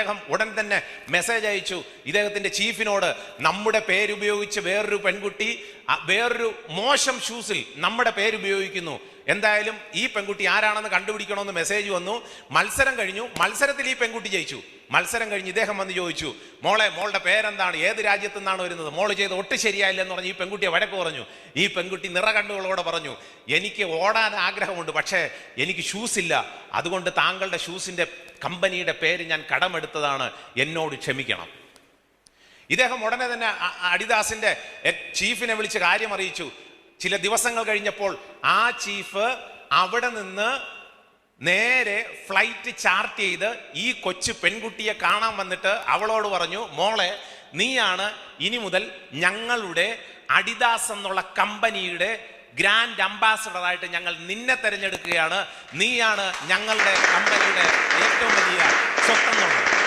അദ്ദേഹം ഉടൻ തന്നെ മെസ്സേജ് അയച്ചു. ഇദ്ദേഹത്തിന്റെ ചീഫിനോട് നമ്മുടെ പേരുപയോഗിച്ച് വേറൊരു പെൺകുട്ടി വേറൊരു മോശം ഷൂസിൽ നമ്മുടെ പേരുപയോഗിക്കുന്നു. എന്തായാലും ഈ പെൺകുട്ടി ആരാണെന്ന് കണ്ടുപിടിക്കണമെന്ന് മെസ്സേജ് വന്നു. മത്സരം കഴിഞ്ഞു. മത്സരത്തിൽ ഈ പെൺകുട്ടി ജയിച്ചു. മത്സരം കഴിഞ്ഞ് ഇദ്ദേഹം വന്ന് ചോദിച്ചു മോളെ മോളുടെ പേരെന്താണ്? ഏത് രാജ്യത്തു നിന്നാണ് വരുന്നത്? മോൾ ചെയ്ത് ഒട്ട് ശരിയായില്ല എന്ന് പറഞ്ഞ് ഈ പെൺകുട്ടിയെ വഴക്ക് പറഞ്ഞു. ഈ പെൺകുട്ടി നിറകണ്ണുകളോടെ പറഞ്ഞു എനിക്ക് ഓടാൻ ആഗ്രഹമുണ്ട് പക്ഷേ എനിക്ക് ഷൂസ് ഇല്ല. അതുകൊണ്ട് താങ്കളുടെ ഷൂസിന്റെ കമ്പനിയുടെ പേര് ഞാൻ കടമെടുത്തതാണ്. എന്നോട് ക്ഷമിക്കണം. ഇദ്ദേഹം ഉടനെ തന്നെ അ- അഡിദാസിന്റെ ചീഫിനെ വിളിച്ച് കാര്യം അറിയിച്ചു. ചില ദിവസങ്ങൾ കഴിഞ്ഞപ്പോൾ ആ ചീഫ് അവിടെ നിന്ന് നേരെ ഫ്ലൈറ്റ് ചാർട്ട് ചെയ്ത് ഈ കൊച്ചു പെൺകുട്ടിയെ കാണാൻ വന്നിട്ട് അവളോട് പറഞ്ഞു മോളെ നീയാണ് ഇനി മുതൽ ഞങ്ങളുടെ അഡിദാസ് എന്നുള്ള കമ്പനിയുടെ ഗ്രാൻഡ് അംബാസഡറായിട്ട് ഞങ്ങൾ നിന്നെ തിരഞ്ഞെടുക്കുകയാണ്. നീയാണ് ഞങ്ങളുടെ കമ്പനിയുടെ ഏറ്റവും വലിയ